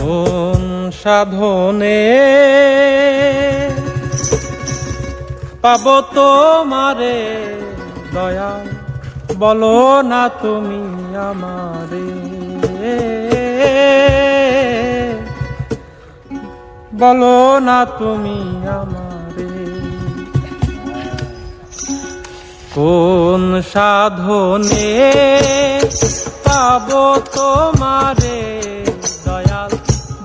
কোন সাধনে পাব তোমারে, দয়া, বলো না তুমি আমারে। বলো না তুমি আমারে। কোন সাধনে পাব তোমারে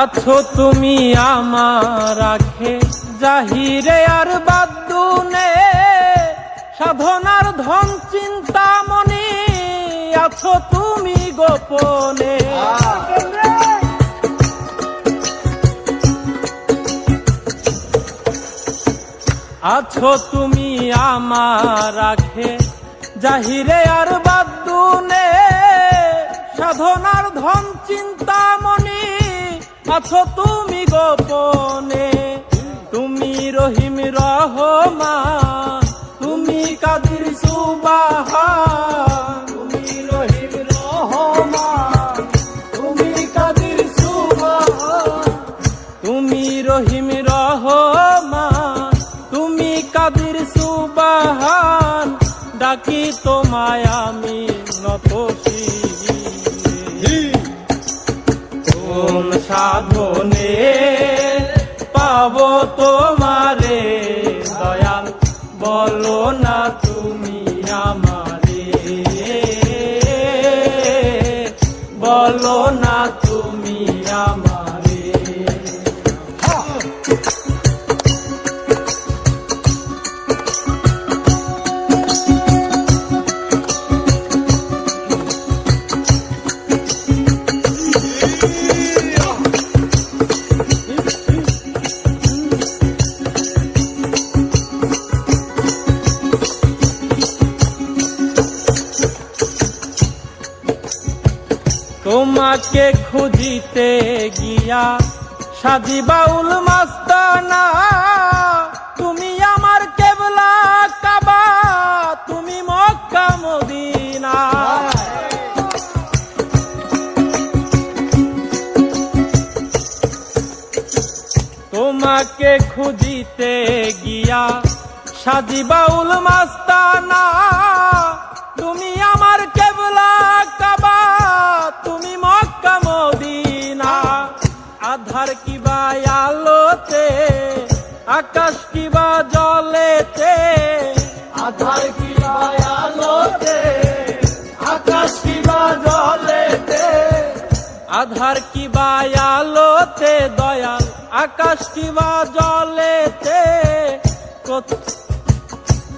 আছো তুমি আমার আখে। জাহিরে আর বাদ্দুনে সাধনার ধন চিন্তা মনি আছো তুমি গোপনে। আছো তুমি আমার আখে। জাহিরে আর বাদ্দুনে সাধনার ধন চিন্তা মনি আছো তুমি গোপনে, তুমি রহিম রহমান, তুমি কাদির সুবাহান, তুমি রহিম রহমান, তুমি কাদির সুবাহান, তুমি রহিম রহমান, তুমি কাদির সুবাহান, ডাকি তোমায় আমি বলো না তুমি আমারে তোমাকে খুঁজিতে গিয়া সাজি বাউল মাস্তানা, তুমি আমার কেবলা কাবা, তুমি মক্কা মদিনা। তোমাকে খুঁজিতে গিয়া সাজি বাউল মাস্তানা আধার কিবা আলোতে আকাশ কিবা জলেতে। আধার কিবা আলোতে আকাশ কিবা জলেতে। আধার কিবা আলোতে দয়াল আকাশ কিবা জলেতে।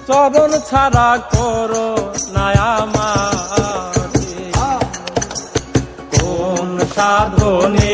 চরণ ছাড়া করো নায়ামারে কোন সাধনে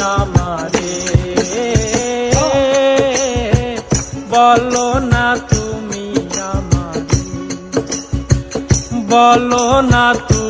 আমারে। বলো না তুমি আমারে। বলো না তুমি